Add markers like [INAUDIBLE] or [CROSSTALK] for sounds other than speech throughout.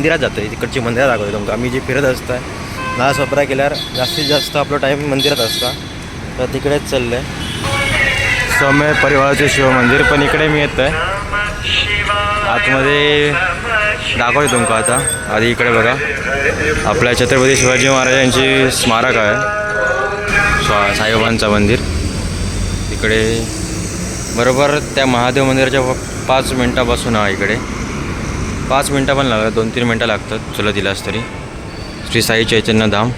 मंदिरात जातो तिकडची मंदिरात दाखवतो तुमका. आम्ही जे फिरत असतं नाला सोपरा केल्यावर जास्तीत जास्त आपलं टाईम मंदिरात असता. तर तिकडेच चाललं आहे सौम्य परिवाराचे शिव मंदिर पण इकडे मी येत आहे आतमध्ये दाखवतो तुमका आता. आधी इकडे बघा. आपल्या छत्रपती शिवाजी महाराजांची स्मारक आहे. स्वा साईबाबांचं मंदिर. इकडे बरोबर त्या महादेव मंदिराच्या पाच मिनटापासून आहे इकडे. पाच मिनटं पण लागतात दोन तीन मिनटं लागतात. चला दिलास तरी. श्री साई चैतन्य धाम.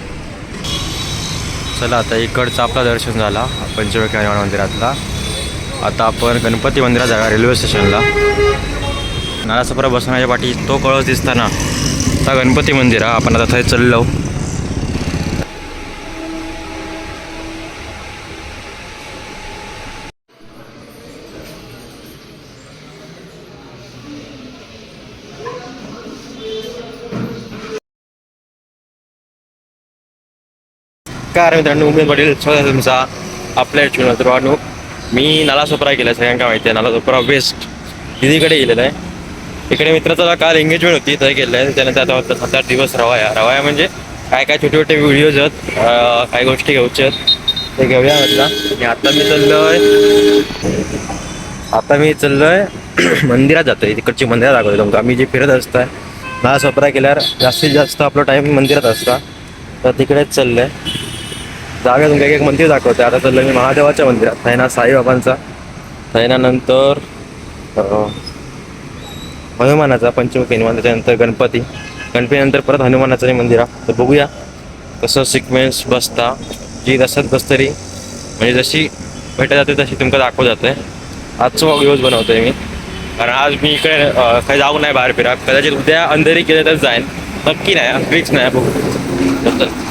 चला आता इकडचं आपला दर्शन झाला. पंचमुखी हनुमान मंदिरातला. आता आपण गणपती मंदिरात जागा रेल्वे स्टेशनला. नालासपरा बसण्याच्या पाठी तो कळस दिसताना. आता गणपती मंदिर आपण आता थंय चाललो. नमस्कार मित्रांनो उमेद पाटील स्वागत तुमचा आपल्या मित्रांनो मी नालासोपरा गेला सगळ्यांना माहिती आहे. नालासोपरा वेस्ट दिदीकडे गेलेला आहे. इकडे मित्राचा काल एंगेजमेंट होती तर गेलं आहे. त्यानंतर आता वाटतं सात आठ दिवस रवाया. रवाया म्हणजे काय काय छोटे छोटे व्हिडिओज आहेत काय गोष्टी घ्यायच्या आहेत ते घेऊया म्हटलं. आणि आता मी चाललोय आता मी चाललोय [CLEARS THROAT] मंदिरात जातोय. तिकडची मंदिरात दाखवतो तुमका. आम्ही जे फिरत असतं नालासोपरा केल्यावर जास्तीत जास्त आपलं टाईम मंदिरात असता. तर तिकडेच चाललं आहे जागा एक एक मंदिर दाखवते आता चाललं मी महादेवाच्या मंदिरात. आहे साईबाबांचा. थैनानंतर हनुमानाचा पंचमुखी हनुमान त्याच्यानंतर गणपती. गणपतीनंतर परत हनुमानाचं मंदिर. आहे. तर बघूया कसं सिक्वेन्स बसता. जी जसत बसतरी म्हणजे जशी भेटत जाते तशी तुमका दाखवत जाते. आजचं व्हिडिओज बनवतोय मी. कारण आज मी इकडे काही जाऊ नाही बाहेर फिरा कदाचित उद्या अंधेरी केलं तर जाईन. नक्की नाही अगदीच नाही. बघू.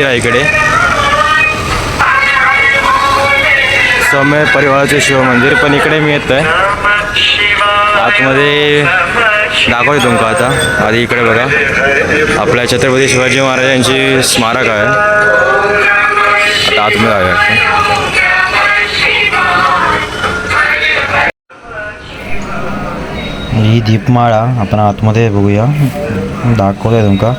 मंदिर आहे इकडे. सौम्य परिवाराचे शिव मंदिर पण इकडे मी येत आहे आतमध्ये दाखवतो तुमका आता. आधी इकडे बघा. आपल्या छत्रपती शिवाजी महाराजांची स्मारक आहे. आता आतमध्ये आहे. ही दीपमाळा आपण आतमध्ये बघूया. दाखवतोय तुमका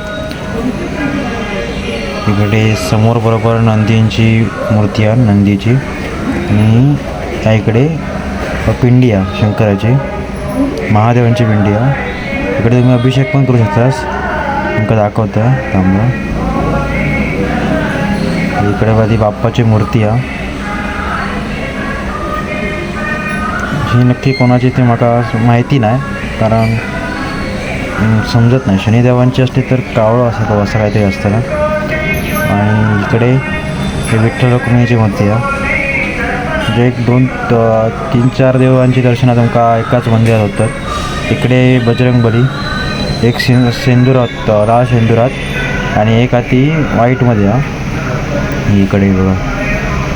इकडे समोर बरोबर नंदींची मूर्ती आहे नंदीची. आणि त्या इकडे पिंडी आहे शंकराची. महादेवांची पिंडी आहे. इकडे तुम्ही अभिषेक पण करू शकतास. तुमका दाखवतं आहे थांबा. इकडे माझी बाप्पाची मूर्ती आहे. ही नक्की कोणाची ते माका माहिती नाही कारण समजत नाही. शनिदेवांची असते तर कावळं असं असं काहीतरी असतं ना. आणि इकडे हे विठ्ठल रुक्मिणीची मूर्ती आहे. जे एक दोन तीन चार देवांची दर्शनं तुमका एकाच मंदिरात होतात इकडे बजरंगबली एक सिं सेंदुरात लाल सेंदुरात आणि एक हाती व्हाईटमध्ये आहे. ही इकडे बघा.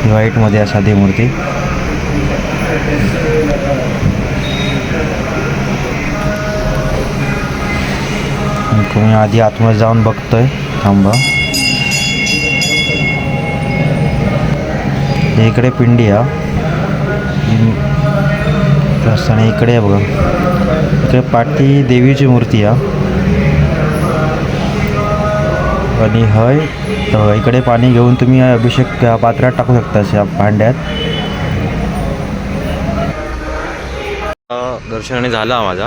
ही व्हाईटमध्ये आहे साधी मूर्ती. तुम्ही आधी आतमध्ये जाऊन बघतोय. थांबा. इकडे पिंडी आहे. इकडे आहे बघा. इकडे पाठी देवीची मूर्ती आहे. आणि हय इकडे पाणी घेऊन तुम्ही अभिषेक पात्रात टाकू शकता अशा भांड्यात. दर्शनाने झाला माझा.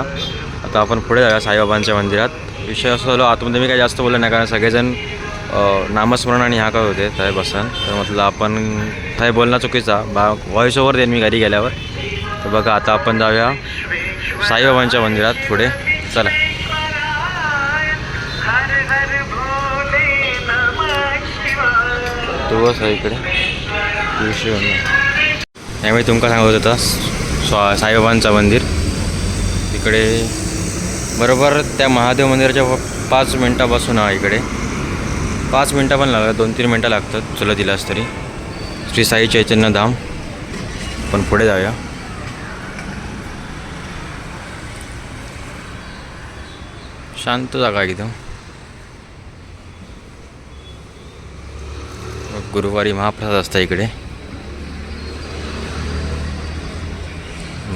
आता आपण पुढे जाऊया साईबाबांच्या मंदिरात. विषय असं झालो आतमध्ये मी काही जास्त बोललं नाही कारण सगळेजण नामस्मरण आणि हा काय होते थंय बसन तर म्हटलं आपण थंय बोलणं चुकीचा बा व्हॉइस ओव्हर देईन मी घरी गेल्यावर. तर बघा आता आपण जाऊया साईबाबांच्या मंदिरात पुढे. चला. तुळस आहे इकडे. तुळशी यावेळी तुमका सांगत होता स्वा साईबाबांचं मंदिर. इकडे बरोबर त्या महादेव मंदिराच्या पाच मिनटापासून आहे इकडे. पाच मिनटं पण लागतात दोन तीन मिनटं लागतात. चला दिलास तरी. श्री साई चैतन्य धाम. पण पुढे जाऊया. शांत जागा आहे एकदम गुरुवारी महाप्रसाद असता इकडे.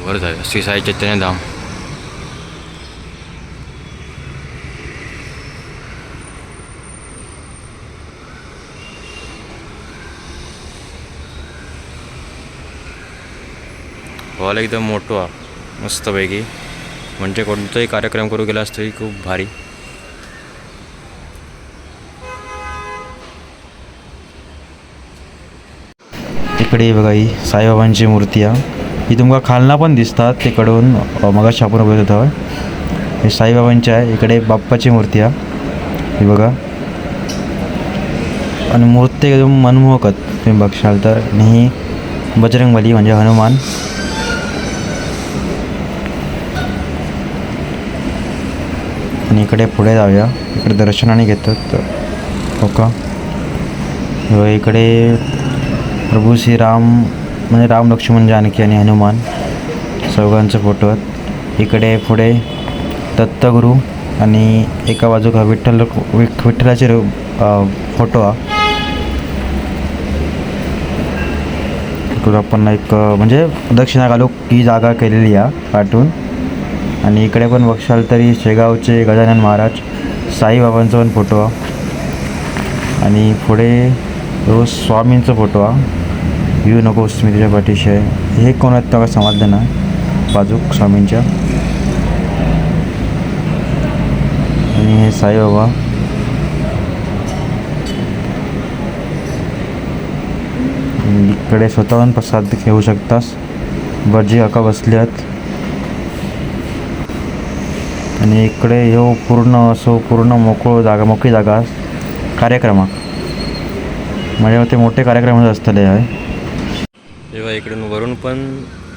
वर जाऊया. श्री साई चैतन्य धाम. हॉल एकदम मोठो आहे मस्तपैकी. म्हणजे कोणताही कार्यक्रम करू गेला असतो खूप भारी. इकडे बघा ही साईबाबांची मूर्ती आहे. ही तुमका खालना पण दिसतात तिकडून मग छापून बघत होतो. हे साईबाबांची आहे इकडे बाप्पाची मूर्ती आहे. ही बघा. आणि मूर्ती एकदम मनमोहक आहेत तुम्ही बघशाल तर. आणि ही बजरंगबली म्हणजे हनुमान. आणि इकडे पुढे जाऊया. इकडे दर्शनाने घेतात हो का? इकडे प्रभू श्रीराम म्हणजे राम लक्ष्मण जानकी आणि हनुमान चौघांचे फोटो आहेत. इकडे पुढे दत्तगुरू आणि एका बाजूला विठ्ठल विठ- विठ्ठलाचे फोटो हा. इकडं आपण एक म्हणजे दक्षिणा घालूक ही जागा केलेली आहे काटून आणि इकडे पण बघशाल तरी शेगावचे गजानन महाराज साईबाबांचा पण फोटो. आणि पुढे रोज स्वामींचा फोटो. आहे येऊ नकोस मी तुझ्या पाठीशी. आहे हे कोण आहेत का समजलं ना बाजूक स्वामींच्या. आणि हे साईबाबा. इकडे स्वतःहून प्रसाद घेऊ शकतास. भटजी काका बसले आहेत आणि इकडे ह्यो पूर्ण असो पूर्ण मोकळो जागा मोकळी जागा. कार्यक्रमाक माझ्या मते मोठे कार्यक्रम असतले आहे तेव्हा इकडून वरून पण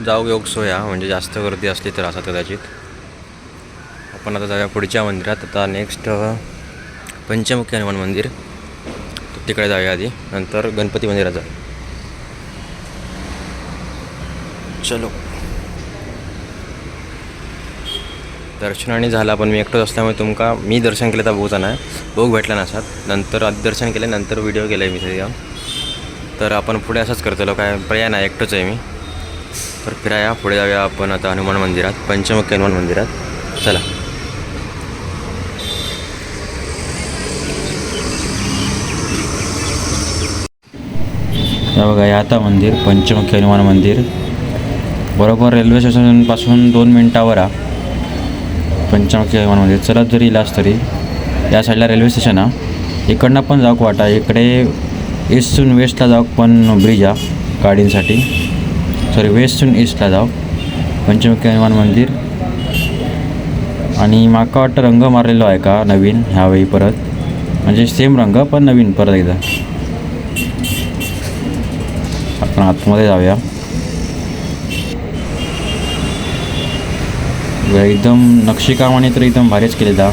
जाऊ योग सोया म्हणजे जास्त गर्दी असली तर असा कदाचित. आपण आता जाऊया पुढच्या मंदिरात. आता नेक्स्ट पंचमुखी हनुमान मंदिर. तिकडे जाऊया आधी. नंतर गणपती मंदिरात जाऊ. चलो. दर्शनाने झाला पण मी एकटंच असल्यामुळे तुमका मी दर्शन केलं तर बहुता नाही बघू भेटला नसात नंतर आधी दर्शन केलं नंतर व्हिडिओ केला आहे मी सध्या तर आपण पुढे असंच करतलो काय पर्याय नाही एकटोच आहे मी. तर फिराया पुढे जाऊया आपण आता हनुमान मंदिरात पंचमुखी हनुमान मंदिरात. चला. बघा या आता मंदिर पंचमुखी हनुमान मंदिर. बरोबर रेल्वे स्टेशनपासून दोन मिनटावर आ पंचमुखी हनुमान मंदिर चलत जरी इलास तरी. या साईडला रेल्वे स्टेशन हा इकडनं पण जाऊक वाटा. इकडे ईस्टून वेस्टला जाऊक पण ब्रिज हा गाडींसाठी. सॉरी वेस्टून ईस्टला जाऊ. पंचमुखी हनुमान मंदिर. आणि माका वाटतं रंग मारलेलो आहे का नवीन? ह्यावेळी परत. म्हणजे सेम रंग पण नवीन परत एकदा. आपण आतमध्ये जाऊया. एकदम नक्षीकामाने तर एकदम भारीच केलेला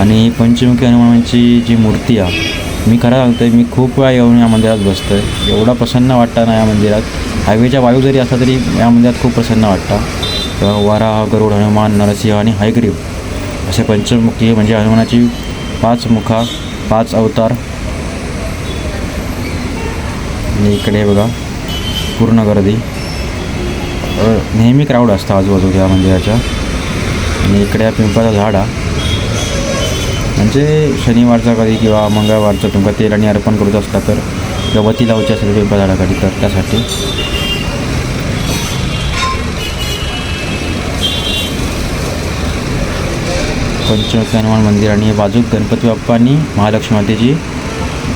आणि पंचमुखी हनुमानाची जी मूर्ती आहे मी खरं सांगतो आहे मी खूप वेळा येऊन या मंदिरात बसतो आहे एवढा प्रसन्न वाटतं ना या मंदिरात. हायवेच्या वायू जरी असला तरी या मंदिरात खूप प्रसन्न वाटतं. वराह गरुड हनुमान नरसिंह आणि हयग्रीव असे पंचमुखी म्हणजे हनुमानाची पाच मुखा पाच अवतार. आणि इकडे बघा पूर्ण गर्दी. नेहमी क्राऊड असतं आजूबाजूला या मंदिराच्या. आणि इकडे हा पिंपळाचा झाड हा. म्हणजे शनिवारचा कधी किंवा मंगळवारचा तुमका तेल आणि अर्पण करूच असला तर गवती लावची असेल पिंपळ झाडाखाली तर त्यासाठी. पंचमुखी हनुमान मंदिर आणि बाजूक गणपती बाप्पा आणि महालक्ष्मी मातेची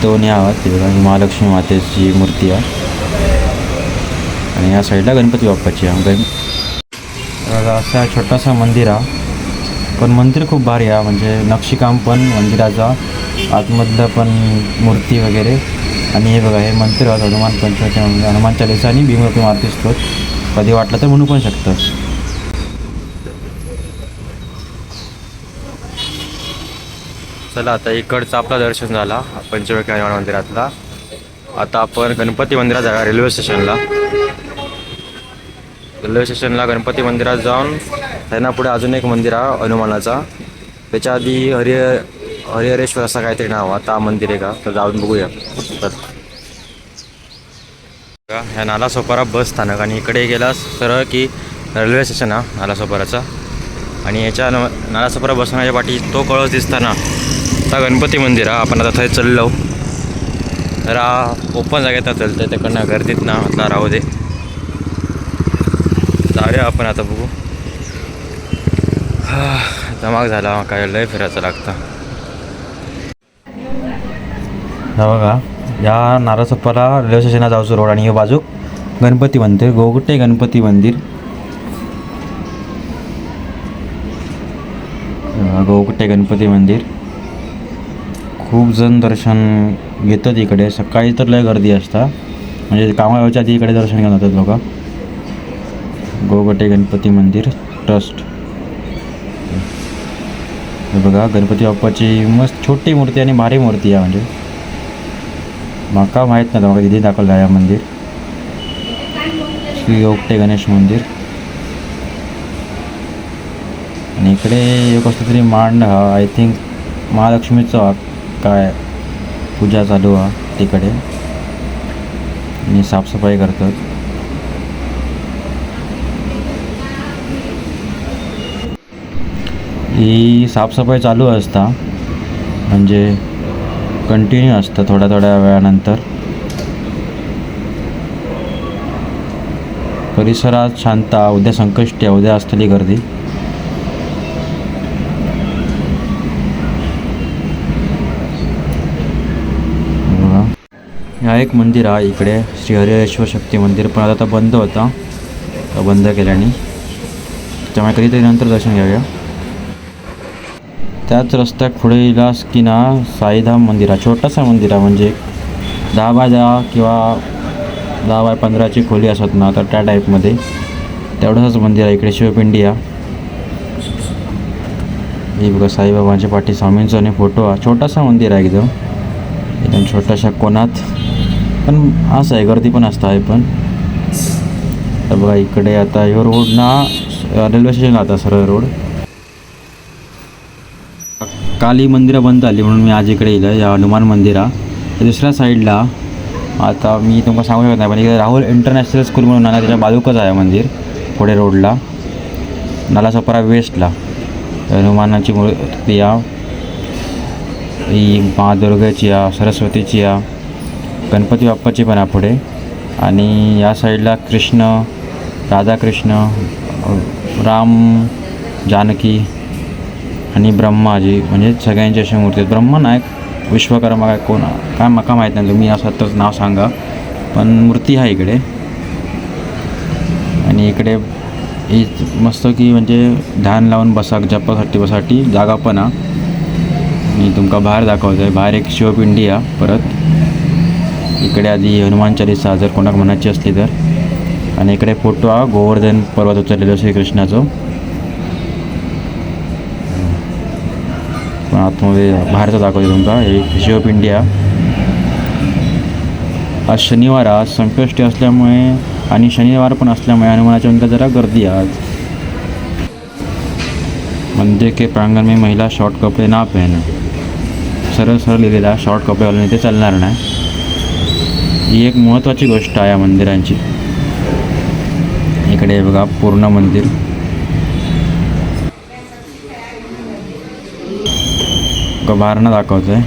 दोन्ही आहात आणि महालक्ष्मी मातेची मूर्ती आहे. आणि या साईडला गणपती बाप्पाची आहे असा छोटासा मंदिर आहे पण मंदिर खूप भारी आहे. म्हणजे नक्षीकाम पण मंदिराचा आतमधलं पण मूर्ती वगैरे. आणि हे बघा हे मंदिर आहे हनुमान पंचवटी हनुमान चालिसा आणि भीमरूपी मारुती स्तोत कधी वाटलं तर म्हणू पण शकतं चला आता इकडचं आपलं दर्शन झाला पंचमुखी हनुमान मंदिरातला. आता आपण गणपती मंदिरात जाऊया रेल्वे स्टेशनला. रेल्वे स्टेशनला गणपती मंदिरात जाऊन त्यांना पुढे अजून एक मंदिर आहे हनुमानाचा. त्याच्या आधी हरिहर हरिहरेश्वर असं काहीतरी नाव आहे. आता मंदिर आहे का? तर जाऊन बघूया. तर का ह्या नालासोपारा बस स्थानक आणि इकडे गेला सरळ की रेल्वे स्टेशन हा नालासोपाराचा. आणि याच्या न नालासोपारा बसण्याच्या पाठी तो कळस दिसताना आता गणपती मंदिर हा. आपण आता थंय चललो. जरा ओपन जागेत ना चलतं तिकडनं गर्दीत ना आता राहू दे. जाऊया आपण आता बघू. हा, दमाग झाला काय लय फिरायचं लागतं. हा बघा या नारसप्पाला रेल्वे स्टेशनला जाऊचं रोड आणि हे बाजू गणपती मंदिर गोगटे गणपती मंदिर. गोगुट्टे गोगटे गणपती मंदिर. खूप जण दर्शन घेतात इकडे. सकाळी तर लय गर्दी असता. म्हणजे कामाच्या आधी इकडे दर्शन घेऊन जातात लोक. गोगटे गणपती मंदिर ट्रस्ट. हे बघा गणपती बाप्पाची मस्त छोटी मूर्ती आणि भारी मूर्ती आहे म्हणजे. माका माहीत नाही म्हाका इथे दाखवलं आहे मंदिर. श्री ओगटे गणेश मंदिर. आणि इकडे एक कसलं तरी मांड हा आय थिंक महालक्ष्मीचं काय पूजा चालू हा तिकडे. आणि साफसफाई करतात ही साफसफाई चालू असता. म्हणजे कंटिन्यू असतं थोड्या थोड्या वेळानंतर. परिसरात शांता उद्या संकष्टी आहे, उद्या असलेली गर्दी. हा एक मंदिर आहे इकडे. श्री हरिहरेश्वर शक्ती मंदिर. पण आता बंद होता. बंद केल्याने. त्यामुळे कधीतरी नंतर दर्शन घ्याव्या त्याच रस्त्यात पुढे गेलास की ना साईधाम मंदिर आहे छोटासा मंदिर आहे म्हणजे दहा बाय दहा किंवा दहा बाय पंधराची खोली असत ना तर त्या टाईपमध्ये. तेवढंच मंदिर आहे इकडे शिवपिंडी आहे हे बघा साईबाबांच्या पाठी स्वामींचा आणि फोटो. आहे छोटासा मंदिर आहे एकदम एकदम छोट्याशा कोणात. पण असं आहे गर्दी पण असतं आहे पण. तर बघा इकडे आता ह्यो रोड ना रेल्वे स्टेशन आता सरळ रोड. काली मंदिरं बंद झाली म्हणून मी आज इकडे येईल या हनुमान मंदिरा दुसऱ्या साईडला आता मी तुम्हाला सांगू शकत नाही पण इकडे राहुल इंटरनॅशनल स्कूल म्हणून आहे त्याच्या बाजूकच आहे मंदिर पुढे रोडला नालासोपारा वेस्टला. हनुमानाची मूर्ती या ही महादुर्गाची या सरस्वतीची या गणपती बाप्पाची पण आहे पुढे. आणि या साईडला कृष्ण राधाकृष्ण राम जानकी आणि ब्रह्माजी म्हणजे सगळ्यांची अशी मूर्ती आहेत. ब्रह्मा नायक विश्वकर्मा काय कोण काय मका माहीत नाही तुम्ही असं तर नाव सांगा. पण मूर्ती आहे इकडे. आणि इकडे ही मस्त की म्हणजे ध्यान लावून बसा जपासाठी बसासाठी जागा पण हा मी तुमका बाहेर दाखवतो आहे बाहेर एक शिवपिंडी हा परत. इकडे आधी हनुमान चालिसा जर कोणाक म्हणायची असली तर. आणि इकडे फोटो हा गोवर्धन पर्वत उचललेलो श्रीकृष्णाचं. पण आतमध्ये बाहेरचा दाखवते तुमका हे ऑफ इंडिया आज शनिवार आज संकष्टी असल्यामुळे आणि शनिवार पण असल्यामुळे हनुमानाच्या मंदिरात जरा गर्दी आज. मंदिर के प्रांगण में महिला शॉर्ट कपडे ना पहने. सरळ सरळ लिहिलेलं शॉर्ट कपडे घालून इथे चालणार नाही. ही एक महत्त्वाची गोष्ट आहे या मंदिरांची. इकडे बघा पूर्ण मंदिर. बाहेरनं दाखवतो आहे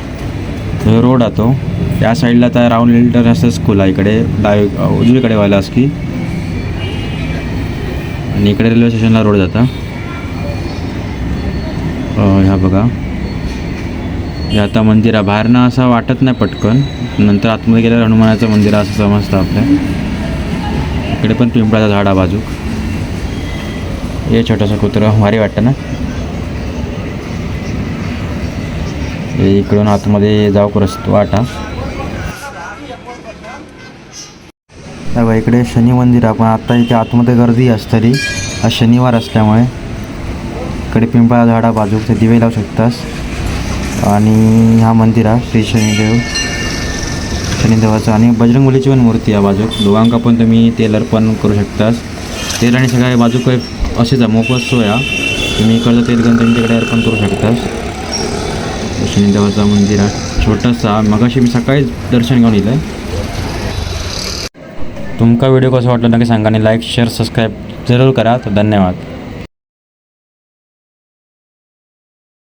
तो रोड आहे तो त्या साईडला त्या राऊंड इंटरनॅशनल स्कूल आहे. इकडे डाय उजवीकडे व्हायला की. आणि इकडे रेल्वे स्टेशनला रोड जाता. ह्या बघा. हे आता मंदिर आहे. बाहेरनं असं वाटत नाही पटकन. नंतर आतमध्ये गेल्यावर हनुमानाचं मंदिर असं समजतं आपल्या. इकडे पण पिंपळाचं झाड आहे बाजूक. हे छोटंसं कुत्रं. भारी वाटतं ना हे इकडून आतमध्ये जाऊ रस्त वाटा. बघा इकडे शनी मंदिर आहे. पण इथे आतमध्ये गर्दी असतरी आज शनिवार असल्यामुळे. इकडे पिंपळा झाडा बाजूक ते दिवे लावू शकतास. आणि हा मंदिर आहे श्री शनिदेव. शनिदेवाचं आणि बजरंगबलीची पण मूर्ती आहे बाजूक. दोघांका पण तुम्ही तेल अर्पण करू शकतास. तेल आणि सगळ्या बाजूक असेच आहे मोफत सोय आहे. तुम्ही इकडचं तेल घेऊन तुम्ही तिकडे अर्पण करू शकतास. शनिदेवाचं मंदिर आहे. छोटंसं. मगाशी मी सकाळीच दर्शन घेऊन येलं तुमका व्हिडिओ कसं वाटला नक्की सांगा आणि लाईक शेअर सबस्क्राईब जरूर करा. तर धन्यवाद.